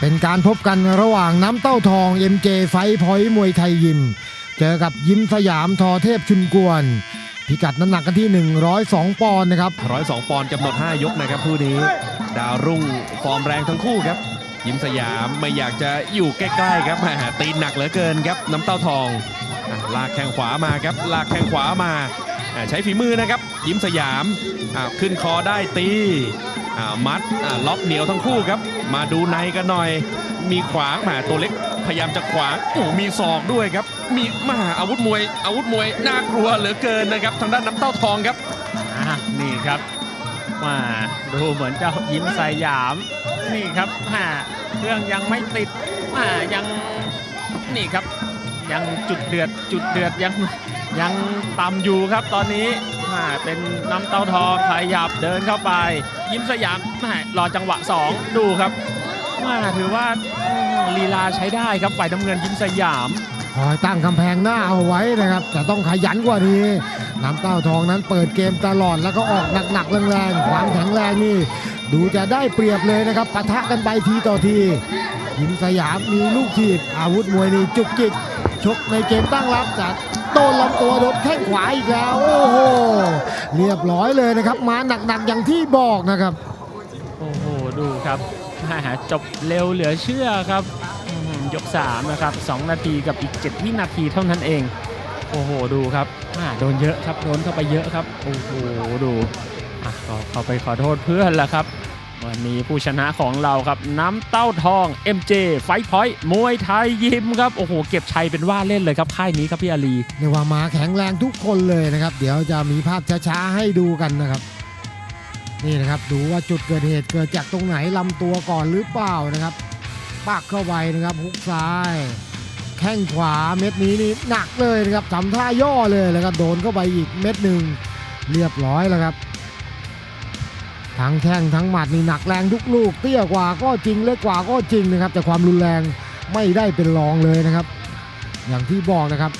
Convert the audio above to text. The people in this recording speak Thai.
เป็นการพบกันระหว่างน้ำเต้าทอง MJ ไฟพอยมวยไทยยิม เจอกับยิ้มสยามทอเทพชุนกวน พิกัดน้ำหนักกันที่ 102 ปอนด์นะครับร้อยสองปอนด์กำหนด 5 ยกนะครับคู่นี้ ดาวรุ่งฟอร์มแรงทั้งคู่ครับ ยิ้มสยามไม่อยากจะอยู่ใกล้ๆครับแหมตีนหนักเหลือเกินครับน้ำเต้าทองลากแข้งขวามาครับลากแข้งขวามา ใช้ฝีมือนะครับ ยิ้มสยามขึ้นคอได้ตีมัดล็อกเหนียวทั้งคู่ครับ มาดูในกันหน่อย มีขวางแหมตัวเล็กพยายามจะขวางโอ้มีศอกด้วยครับ มีมาอาวุธมวย อาวุธมวยน่ากลัวเหลือเกินนะครับ ทางด้านน้ำเต้าทองครับนี่ครับมาดูเหมือนเจ้ายิ้มสยาม นี่ครับฮ่าเครื่องยังไม่ติดอ่ายังนี่ครับ ยังจุดเดือดจุดเดือดยัง ยังต่ำอยู่ครับตอนนี้เป็นน้ำเต้าทองขยับเดินเข้าไป ยิ้มสยามรอจังหวะ 2 ดูครับว่าถือว่าลีลาใช้ได้ครับฝ่ายน้ำเงินยิ้มสยามคอยตั้งกำแพงหน้าเอาไว้นะครับจะต้องขยันกว่านี้น้ำเต้าทองนั้นเปิดเกมตลอดแล้วก็ออกหนักๆแรงๆความแข็งแรงนี่ ดูจะได้เปรียบเลยนะครับปะทะกันไปทีต่อที ยิมสยามมีลูกถีบ อาวุธมวยนี่จุกจิกชกในเกมตั้งรับจากโดนลำตัวโดนแข้งขวาอีกแล้ว โอ้โห เรียบร้อยเลยนะครับ มาหนักๆอย่างที่บอกนะครับ โอ้โห ดูครับจบเร็วเหลือเชื่อครับ ยก 3 นะครับ 2 นาทีกับอีก 7 วินาทีเท่านั้นเอง โอ้โห ดูครับโดนเยอะครับ โดนเข้าไปเยอะครับ โอ้โห ดูอะก็เข้าไปขอโทษเพื่อนแล้วครับ วันนี้ผู้ชนะของเราครับน้ำเต้าทอง MJ ไฟพอยต์มวยไทยยิมครับ โอ้โห เก็บชัยเป็นว่าเล่นเลยครับ ค่ายนี้ครับพี่อาลีเรียกว่ามาแข็งแรงทุกคนเลยนะครับ เดี๋ยวจะมีภาพช้าๆให้ดูกันนะครับ นี่นะครับดูว่าจุดเกิดเหตุเกิดจากตรงไหนลำตัวก่อนหรือเปล่านะครับปักเข้าไปนะครับฮุกซ้าย แข้งขวาเม็ดนี้นี่หนักเลยนะครับทำท่าย่อเลยแล้วก็โดนเข้าไปอีกเม็ดหนึ่งเรียบร้อยแล้วครับ ทั้งแข้งทั้งหมัดนี่หนักแรงทุกลูก เตี้ยกว่าก็จริงเล็กกว่าก็จริงนะครับ แต่ความรุนแรงไม่ได้เป็นรองเลยนะครับ อย่างที่บอกนะครับ